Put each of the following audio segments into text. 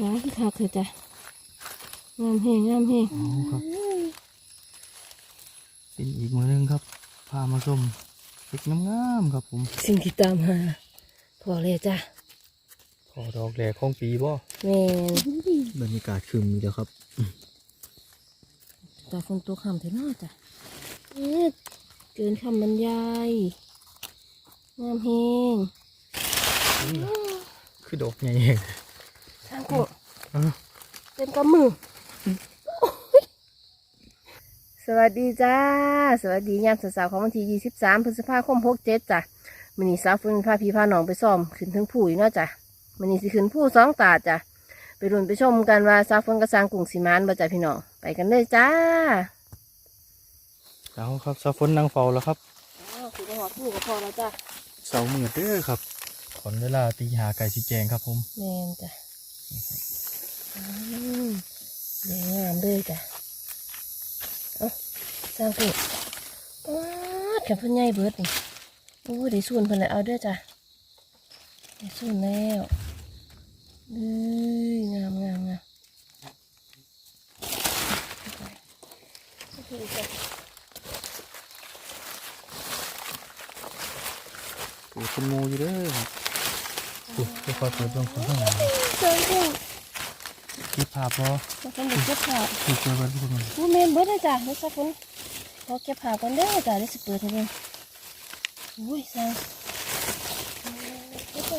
ขาคือคักเลยจ้ะงามแหงงามแหงเอาครับ เป็นอีกมือหนึงครับ พามาชมเล็กงามๆครับผม สิ่งที่ตามหาพอเลยจ้ะพอดอกแหลกของปีบ่แม่นบรรยากาศคืมมีแล้วครับตาฝนตกคำเถอะเนาะจ้ะเอ๊ะเกินคำบรรยายงามแหงคือดอกใหญ่แฮง ทางโกะ เอ้าเป็นกำมือโอ้ยสวัสดีจ้า สวัสดียามสาวๆของวันที่ 23 พฤษภาคม 67จ้ะมื้อนี้สาวฝนพาพี่พาน้องไปซ่อม ขึ้นถึงผู้อีกเนาะจ้ะมื้อนี้สิขึ้นผู้สองตาจ้ะไปรุนไปชมกันว่าสาวฝนกระสร้างกรุงสีมานบ่จ้ะพี่น้อง ไปกันเลยจ้า เอาครับสาฝนนางเฝ้าแล้วครับอ๋อคือหอดผู้ก็พอแล้วจ้ะเสามืดเด้อครับขอนเวลาตีหาไก่สีแจงครับผมแม่นจ้ะอืม เดี๋ยวงามเลยจ้ะเอ้าสร้างผู้ว้าดกับเพิ่นใหญ่เบิดนี่โอ้ได้ส่วนเพิ่นแล้วเอาเด้อจ้ะได้ส่วนแล้วเอ้ยงามงามงามโอเคจ้ะเปิดเป็นงูอยู่เด้อครับอุ๊ยค่อยๆเปิดเบื้องข้างหลัง เจ้าเจ้าคลิปภาพบ่จะเป็นเด็กเก็บผ้าคือเปิดเปิดทุกคนผู้เมนเบิดเลยจ้ะเดี๋ยวสักคนขอเก็บผ้าก่อนเด้อจ้ะเดี๋ยวสิเปิดให้เบิ่งอุ้ยสร้างเก็บไป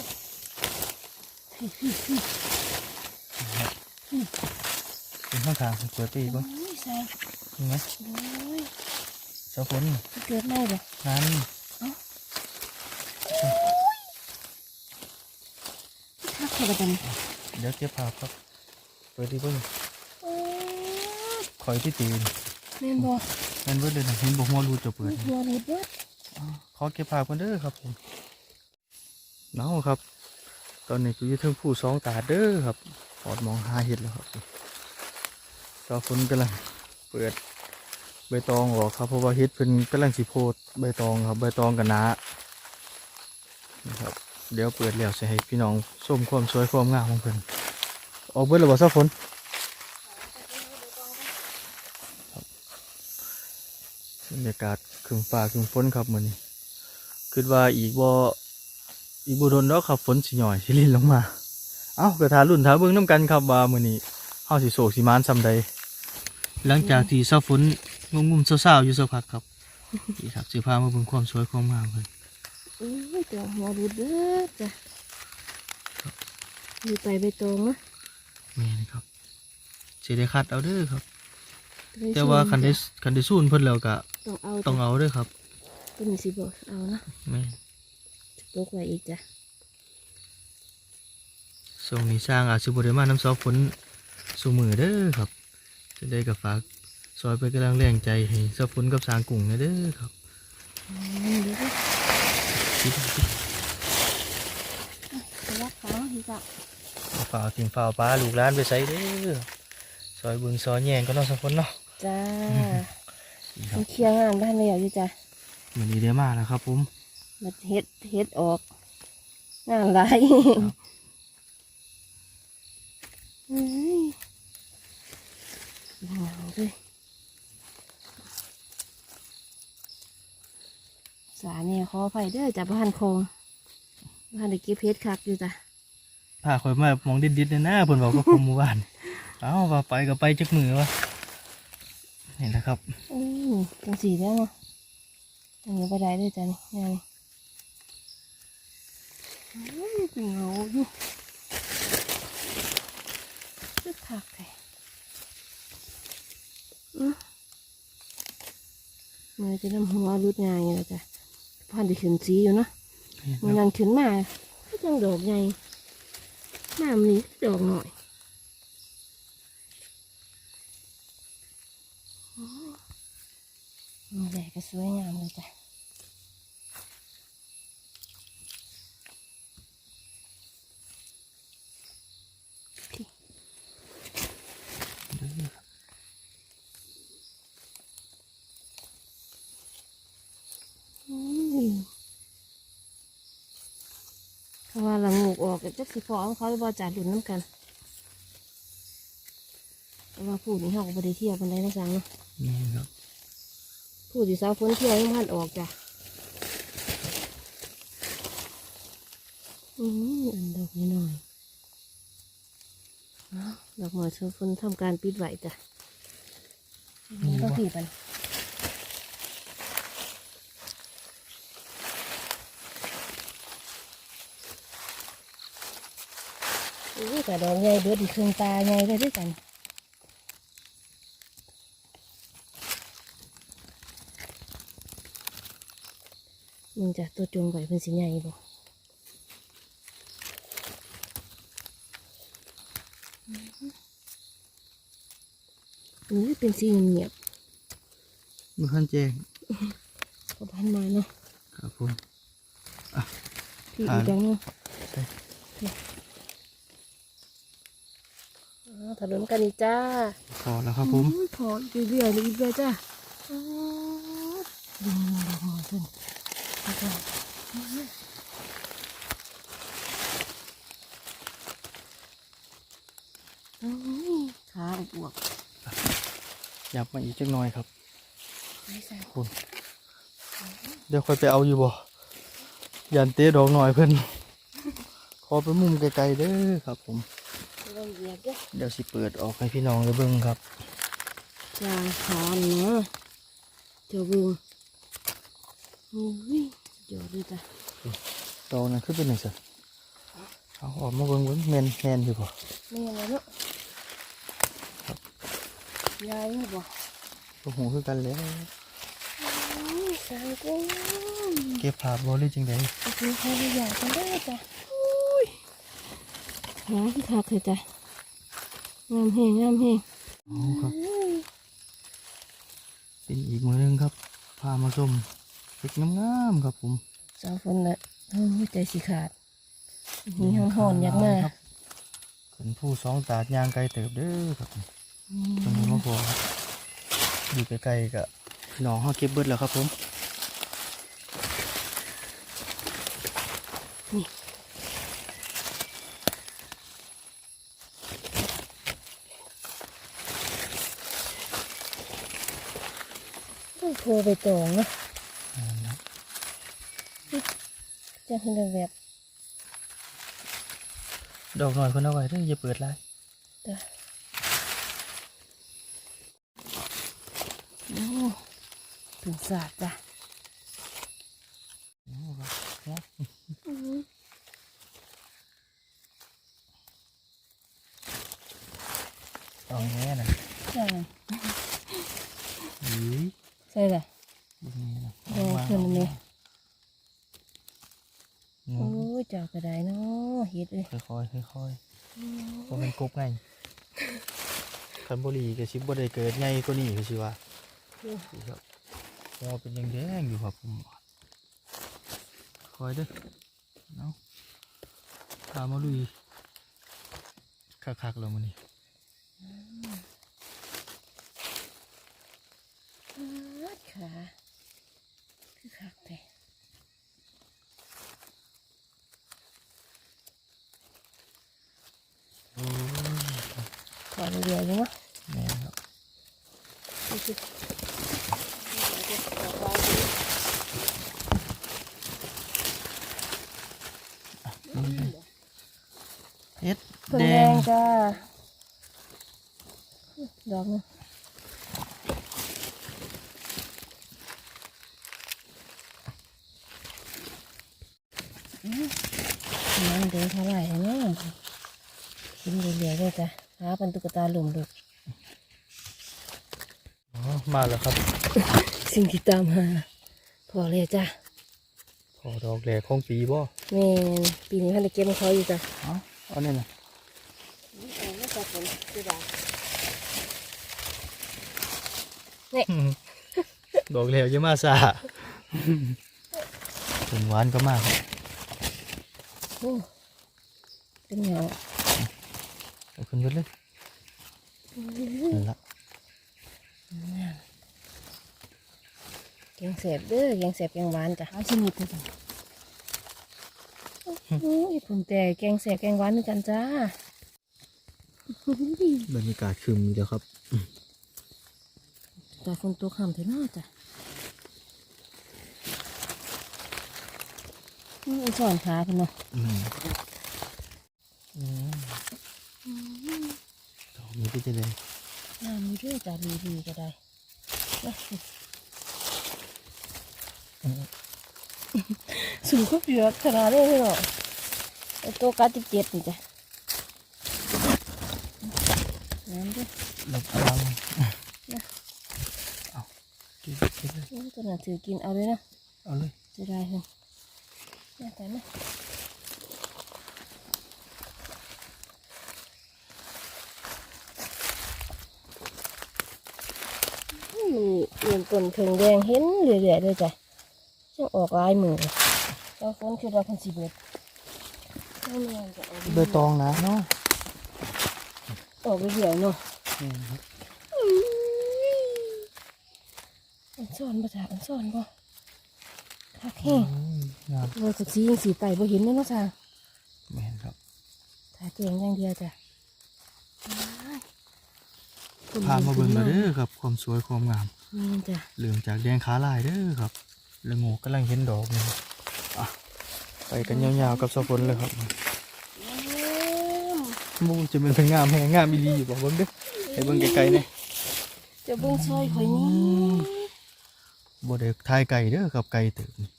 เป็นข้างทางเปิดไปอีกบ่อุ้ยสร้างเห็นไหมอุ้ยเสาฝนเกิดไม่เลยนั่นทักเข้าไปกันเดี๋ยวเก็บภาพครับเปิดดีเบิ่งโอ้ยคอยที่ตีนแม่นบ่นั่นเบิดเลยนะเห็นบ่หัวรูจะเปิดหัวรูดเบิดขอเก็บภาพกันเด้อครับผมเนาครับ ตอนนี้กูอยู่เทิงผู้สองตาเด้อครับปอดมองหาเห็ดแล้วครับตาฝนกำลังเปิดใบตองออกครับเพราะว่าเห็ดเพิ่นกำลังสิโพดใบตองครับใบตองกันนะนะครับ เดี๋ยวเปิดแล้วจะให้พี่น้องชมความสวยความงามของเพิ่น ออกเบิดแล้วบ่ซะฝนครับรรยากาศครึมฟ้าครึมฝนครับมื้อนี้คิดว่าอีกบ่อีกบ่โดนอกครับฝนสิหน่อยสิลินลงมา เอ้าก็ทารุ่นทาเบิ่งน้ำกันครับว่ามื้อนี้เฮาสิโศกสิมานซำใดหลังจากที่เซาฝนงุ่มๆเศร้าๆอยู่สักพักครับนี่ครับสิพามาเบิ่งความสวยความงามเพิ่นอุ้ยตัวหัวรูดเบิดจ้ะอยู่ไปใบตองนะ แม่นครับสิได้คัดเอาเด้อครับได้แต่ว่าส่คันได้จ้ะคันได้สู้เพิ่นแล้วก็ต้องเอาต้องจ้ะเอาเด้อครับเป็นสิบ่เอานะแม่นจะปกไว้อีกจ้ะช่วงนี้สร้างอาจสิบ่ได้มาน้ำเซาฝนสู่มือเด้อครับ จะได้กับฝากซอยไปกำลังแรงใจให้เซาฝนกับสร้างกุ้งนะเด้อครับอืมเดี๋ยวดิคิดไปรักเขาอีกอะ ฝ่าวทีมฝ่าวปลาลูกหลานไปใส่เด้อซอยเบิ่งซอยแยงก็เนาะเซาฝนเนาะจ้านี่ครัมับนเคลียร์งานบ้านแล้วอยู่จ้ะมื้อนี้ได้มาแล้วครับผมมันเฮ็ดเฮ็ดออก งานหลายเฮ้ยงามเลยสาเนี่ยขอไฟเด้อจ้ะบ้านโคงบ้านได้เก็บเพชรคักอยู่จ้ะ พาข่อยมามองดิดๆเนี่ยนะเพิ่นบอกกับผมเมื่อวาน เอ้าว่าไปก็ไปจักมือวะนี่แหละครับอือจังสีแล้วเนาะอันนี้บ่ได้เลยจ้ะนี่งานนี่อุ้ยเป็นเงาอยู่คึกคักแท้อือเมื่อจะนำหัวรุดง่ายแล้วจ้ะพันได้ขึ้นสีอยู่เนาะนี่มันครับนั่นขึ้นมาก็จังดอกใหญ่ น้ำนี้ดอกหน่อยโอ้ยนี่แหละก็สวยงามเลยจ้ะพี่อืม เขาว่าละงูกออกก็จักสิพอของเขาหรือว่าจ่าดุนน้ำกันแต่ว่าพูดนี่เขาก็บ่ได้เที่ยวปันไดนะสังเนาะนี่ครับพูดที่สาวฝนเที่ยวยังมันออกจ้ะอืมอันดอกนิดหน่อยๆเนาะดอกหมอยสาวฝนทำการปิดไหวจ้ะต้องผีปัน อู้แต่ดอกใหญ่เบิดอีกครึ่งตาใหญ่เลยด้วยกันมึงจะตัวจุงไว้เป็นสีใหญ่บ่อันนี้เป็นสีเงียบมือขั้นแจงๆก็พันมาเนาะครับผมอะพี่อีกอย่างหนึงใช่ อ๋อ ถนนกันนี่จ้าพอแล้วครับผมอุ้ยพออีกเรื่อยๆเลยอีกเรื่อยๆจ้าอ๋อดึงดอกหอขึ้นแล้วก็โอ้ยขาอวบยับมาอีกจักหน่อยครับๆไม่ใส่คุณเดี๋ยวค่อยไปเอาอยู่บ่ยันเตะดอกหน่อยเพิ่นขอไปมุมไกลๆเด้อครับผมเรา เหยียบเด้อเดี๋ยวสิเปิดออกให้พี่น้องได้เบิ่งครับยาขานนะเจ้าบึงอุ้ยเดี๋ยวดูจ้ะดอกนั้นคือเป็นจังซั่นเอาออกมาเบิ่งเบิ่งแม่นแม่นอยู่บ่ไม่ยังไงเนาะยายนี่บ่บ่ฮู้คือกันแหล้วอุ้ยสางกุ้งเก็บภาพบ่หรือจังได๋ไปกินข้าวอยากกันได้จ้ะอุ้ยหาที่คักเลยจ้ะ งามแหงงามแหงเอาครับอุ้ยเป็นอีกมือหนึงครับ พามาชมเล็กงามๆครับผมสาวคนละโอ้ยใจสิขาดมีห้องหอนอยากมาครับเป็นผู้สองตาดยางไกลเติบเด้อครับอืตรงนี้มมาพอครับอยู่ใกล้ๆกับพี่น้องเขาเก็บเบิดแล้วครับผม โทรไปจองเนาะจะเป็นแบบดอกหน่อยคนเอาไว้เด้ออย่าเปิดไลายจ้ะโอ้ถึงศาสตร์จ้ะ เอาแง่นะ ใช่ หือ ใช่เลย บุญนี้นะ โอ้ขึ้นอันนี้ งู โอ้ยเจ้ากระไดเนาะเฮ็ดเลยค่อยๆค่อยๆว่าเป็นกบไงคันบุรีกับชิบบ่ได้เกิดไงก็นี่คือสิว่าดูครับพอเป็นยังแดงๆอยู่ครับผมคอยเด้อเอาะพามาลุยคักๆแล้วมันนี่ขาคือคักแต่ โอ้ย ขอเรียวๆอยู่เนาะ แม่นครับ ดูสิ เฮ็ด เพิ่ง แด แด ง ง จ้า ดอกหนึงน้ำเดินเท่าไหร่เนาะกินเรียวๆเลยจ้ะหาเป็นตุ๊กตาหลุมลูกอ๋อมาแล้วครับ สิ่งที่ตามหาพอเลยจ้ะพอดอกแหลกของปีบ่แม่นปีนี้พันธุ์เก็บมาเขาอยู่จ้ะ เอาเอาเนี่ยนะ ดอกแหลกเยอะมากซ่าถึงหวานก็มากครับโอ้เป็นเหงาเอาขึ้นยศเลยนั่นละแกงเสบเด้อแกงเสบแกงหวานจ้ะเอาชนิดเลยจ้ะโอ้ยผมแต่แกงเสบแกงหวานด้วยกันจ้า บรรยากาศคืมอยู่แล้วครับแต่ฝนตกห่ำเถอะเนาะจ้ะนี่อันสอนขาเพิ่นเนาะอืมอืมดอกนี้ก็จะได้น้ำมีด้วยจ้ะรีรีก็ได้นะสูงก็เยอะขนาดนี้เลยเหรอไอตัวกัดที่เจ็ดนี่จ้ะ น้ำด้วยหลบฟังเอาเก็บเก็บเลยโอ้ยตัวนั้นถือกินเอาเลยนะ เอาเลยจะได้เหรอแน่ใจไหมอืมเรียนต้นเพิงแดงเห็นเรื่อยๆเลยจ้ะจะออกลายมือเลยเราฝนคือเราพันสีเบิดไม่มีอันจะออกใบตองนะเนาะ ออกเรื่อยๆเนาะนี่ครับอันซ่อนภาษาอันซ่อนบ่คักแห้งอืมงามเลยกับสียังสีไตบ่เห็นเลยเนาะจ้ะแม่นครับถ่ายเก่งอย่างเดียวจ้ะพามาเบิ่งแล้วเด้อครับ ความสวยความงามนี่จ้ะเหลืองจากแดงขาลายเด้อครับละโงูกำลังเห็นดอกนี่อะไปกันยาวๆกับสะพนเลยครับ มูจะเป็นเป็นงามแหงงามอีหลีอยู่บอกเบิ่งเด้อให้เบิ่งไกลๆเนี่ยจะเบิ่งซอยข่อยนี่บ่ได้ทายไก่เด้อครับไก่เติบนี่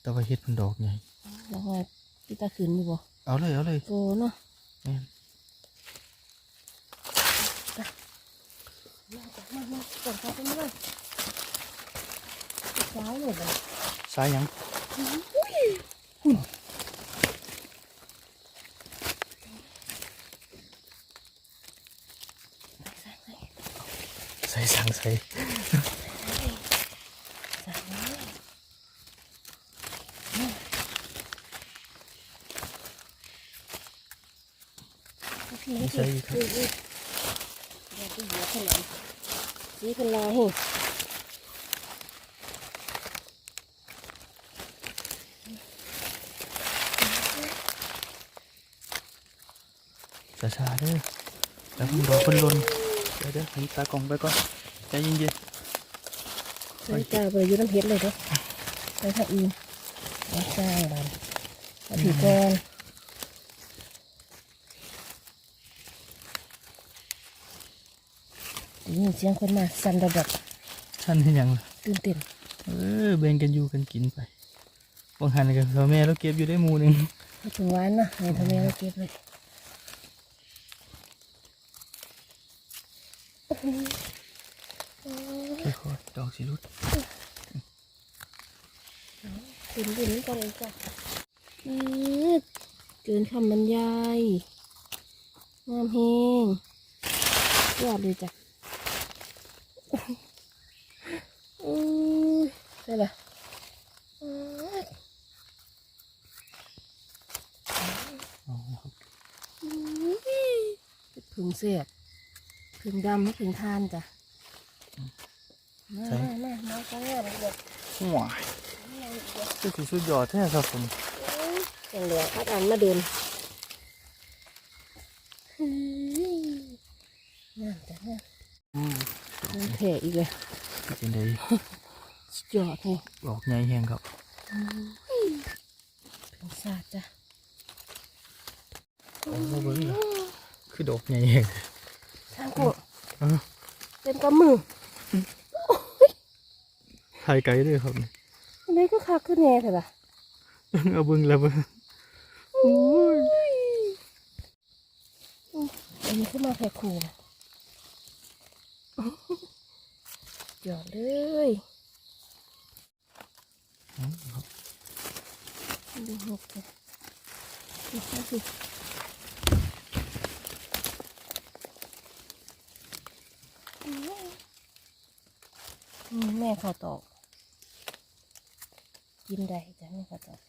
แต่ว่าเฮ็ดเป็นดอกใหญ่แล้วว่าพี่ตาขืนอยู่บ่เอาเลยเอาเลยโกเนาะแม่นมาจ้ะมามาส่งเขาไปเลยซ้ายเลยบ่สายหยัง ใส่สั่งใส่ พี่ ไม่ใช่ครับอย่าไปเหยียบขนาดสีขึ้นลายให้ช้าๆเด้อแล้วผมรอเพิ่นลนเดี๋ยวเดี๋ยวให้ตากล้องไปก่อน เย็นใส่จ้าไปอยู่น้ำเพชรเลยเด้อไปทางอื่นมาสร้างบ้านเอาผีก่อนได้ยินเสียงคนมาสั่นระดับๆท่านเห็นหยังล่ะตื่นเต้นเออแบ่งกันอยู่กันกินไปบางหันกับพ่อแม่เราเก็บอยู่ได้หมู่หนึงมาถึงวันนะให้ทำไมเราเก็บเลย ค่อยๆ ดอกสิรุดตื่นตื่นกันเลยจ้ะอืดเกินคำบรรยายงามเฮงยอดเลยจ้ะอือได้ละอืดเอาครับผึ่งเสียบผึ่งดำไม่ผึ่งทานจ้ะ มามามามาก็งานเลยว้ายคือสิสุดยอดแท้ครับผมอย่างเหลือพัดอันมาเดินนั่นจ้ะนั่นอืมนั่นแผลอีกเลยเป็นไดสุดยอดเลยดอกใหญ่แฮงครับผึ่งสาดจ้ะโอ้เบิ่งล่ะคือดอกใหญ่แฮงทางกุ้งเออเป็นกำมือ ถ่ายไกลเด้อครับอันนี้ก็คักขึ้นแน่เถอะล่ะเอาเบิ่งแล้วเบิ่งอันนี้ขึ้นมาแพ็คคู่นะหยอดเลยอืมครับดูหกเลยดูห้าสิอืมแม่เขาตอก กินได้จ้ะแม่เขาตอก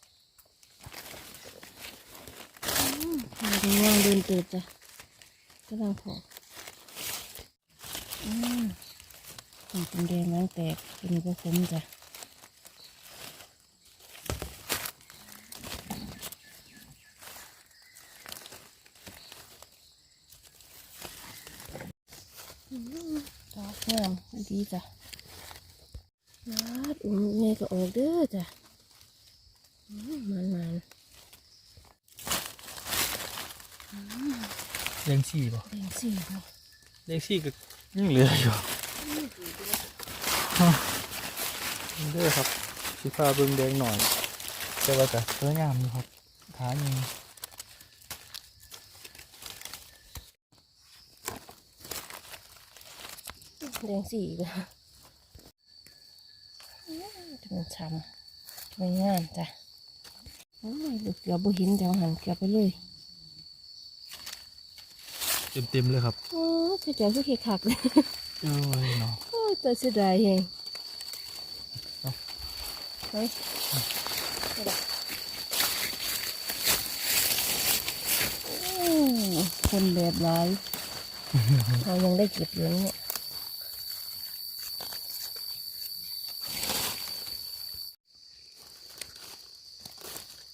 อืมเดินย่างเดินเติดจ้ะกำลังพออืมสีเป็นแดงล้างแตกเป็นผสมจ้ะดอกงามดีจ้ะลาดอุ้มแม่ก็ออกเด้อจ้ะอื มมันมันเลี้ยงสี่ป่ะแดงสีเนาะเลี้ยงสี่ก็ยังเหลืออยู่ฮะเด้อครับสีฟ้าเบิ่งแดงหน่อยแต่ว่าจะสวยงามอยู่ครับขาหนึ่งแดงสีก็จะมันช้ำไม่งามจ้ะโอ้ยลูกเกือบบ่เห็นเดี๋ยวหันเกือบไปเลยเต็มเต็มๆเลยครับโอ้ยเจ้าคือเขีคักเลยเอ้ยเนาะโอ้ยแต่เสียดายเองเอาเฮ้ยนี่ล่ะโอ้คนแบบหลายเรายังได้เก็บอยู่นะเนี่ย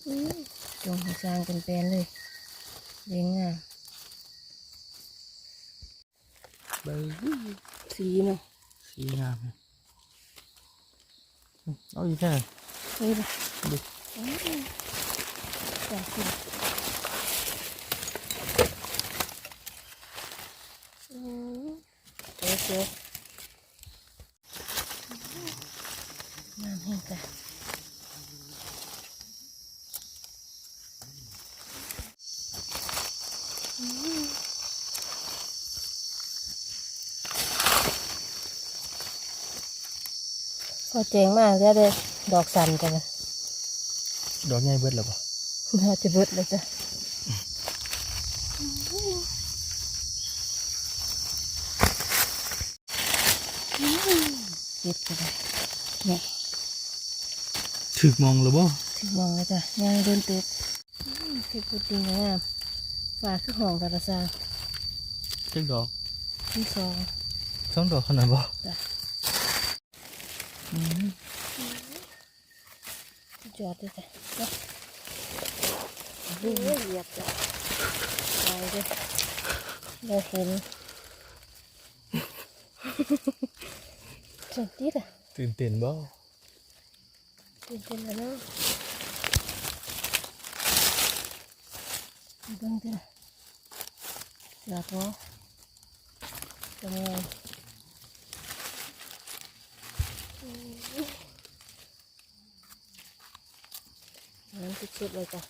อืม จงให้สร้างเป็นแปลนเลยเลี้ยงงามเบิ่งสีเนาะสีงามเลยเอาอีกแค่ไหนเฮ้ยล่ะดูโอ้ยจ้ะสิอืมเจ๊เจ๊น้ำแห้งจ้ะอืม พอเจ๋งมากแล้วเลยดอกสันจังเลยดอกใหญ่เบิดแล้วป่ะน่าจะเบิดเลยจ้ะเก็บกันเนี่ยถึกมองแล้วบ่ถึงมองเลยจ้ะย่างเดินเติบเก็บพุดดิ้งงามฝากคือห้องกระซางถึกดอกที่สองสองดอกขนาดบ่จ้ะอืม จอดเลยจ้ะจ้ะดูเหยียบจ้ะไปเลยเราเห็นจังติดอะตื่นเต้นบ่ตื่นเต้นแล้วเนาะเบิ่งเถอะอยากรู้เป็นไง น้ำสุดๆเลยจ้ะ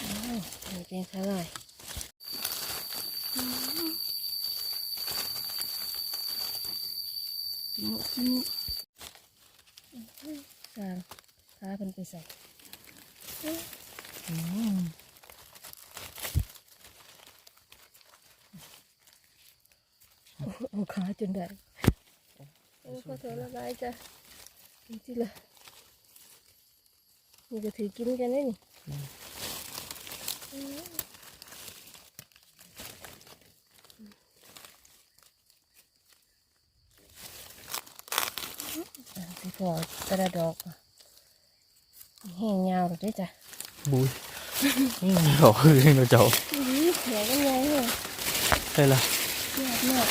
อ้าวมีแกงสาหร่ายกินกินสางขาเป็นไปใส่ อืม เอาขาจนได้โอ้ขอโทษละบายจ้ะจริงๆเลยนี่ก็ถือกินกันได้นี่อะสิพอแต่ละดอกแห้งยาวเลยเด้อจ้ะบุยอืมดอกคือเองเราเจ้าอื้อเหนียวกันยังเลยใช่ละ ยอดมาก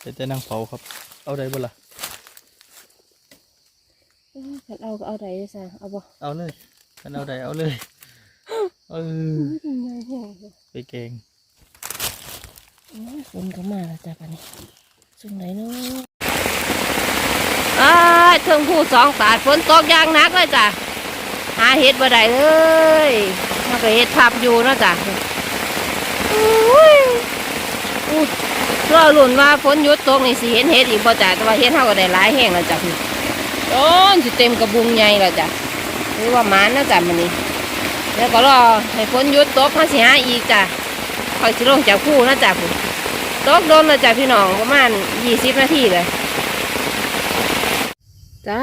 แต่แต่นางเฝ้าครับ เอาได้บ่ล่ะอื้อคันเอาก็เอาได้เลยจ้ะเอาบ่เอาเลยกันเอาได้เอาเลย เอออื้อใหญ่แห้งเลยไปแกงอื้อฝนก็มาแล้วจ้ะป่านนี้สุ่มไหนเนาะ อ้ยเทิงผู้สองตาดฝนตกอยางนักเลยจ้ะหาเห็ดบ่ได้เลยมันก็เห็ดพับอยู่นะจ้ะอุ้ยอุ้ยรอลุ่นว่าฝนหยุดตกนี่สิเห็นเห็ดอีกบ่จ้ะแต่ว่าเห็ดเฮาก็ได้หลายแห้งแล้วจ้ะพี่ต้นสิเต็มกระบุงใหญ่แล้วจ้ะหรือว่ามานนะจ้ะมื้อนี้แล้วก็รอให้ฝนหยุดตกเฮาสิหาอีกจ้ะคอยสิลงจากผู้นะจ้ะพี่ตกโดนแล้วจ้ะพี่น้องประมาณ20นาทีเลย จ้า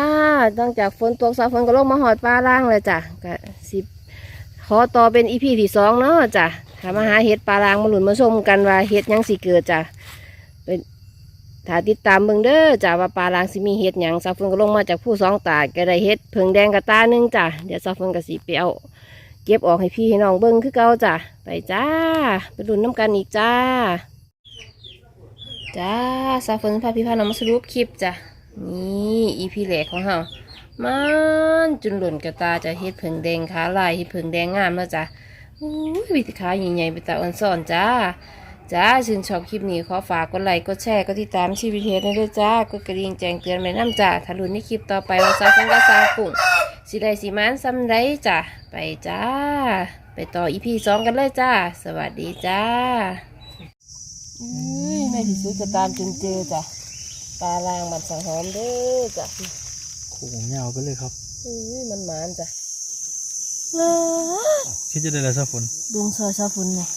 ตั้งจากฝนตกสาฝนก็ลงมาหอดปลาล่างเลยจ้ะก็สิขอต่อเป็นอีพีที่สองเนาะจ้ะถามมาหาเห็ดปลาล่างมาหลุนมาชมกันว่าเห็ดยังสิเกิดจ้ะเป็นถ้าติดตามเบิ่งเด้อจ้าว่าปลาล่างสิมีเห็ดยังสาฝนก็ลงมาจากผู้สองตาก็ได้เห็ดเพิงแดงกับตาหนึงจ้ะเดี๋ยวสาฝนก็สิไปเอาเก็บออกให้พี่ให้น้องเบิ่งคือเก่าจ้ะไปจ้า ไปหลุนน้ำกันอีกจ้าจ้าสาฝนพาพี่พาน้องมาสรุปคลิปจ้ะ นี่อีพีแหลกของเฮามันจนหล่นกระตาจะเฮ็ดเพิงแดงขาลายเฮ็ดเพิงแดงงามแล้วจ้ะอุ้ยวิธีขาใหญ่ๆไปตาอ่อนซ่อนจ้าจ้าชื่นชอบคลิปนี้ขอฝากกดไลค์กดแชร์กดติดตามชีวิตเฮดด้วยจ้ากดกระดิ่งแจ้งเตือนไว้น้ำจ้าถ้าลุ้นในคลิปต่อไปว่าซาฟังกาซากุ้งสิได้สีมันซ้ำไรจ้าไปจ้า ไปต่ออีพีสองกันเลยจ้า สวัสดีจ้าอุ้ยในที่สุดก็ตามจนเจอจ้ะ ปลาลางมันสังหอมเด้อจ้ะโค้งยาวไปเลยครับอุ้ยมันหมานจ้ะที่จะได้แล้วซะฝนดวงซอยซาฟุนเลย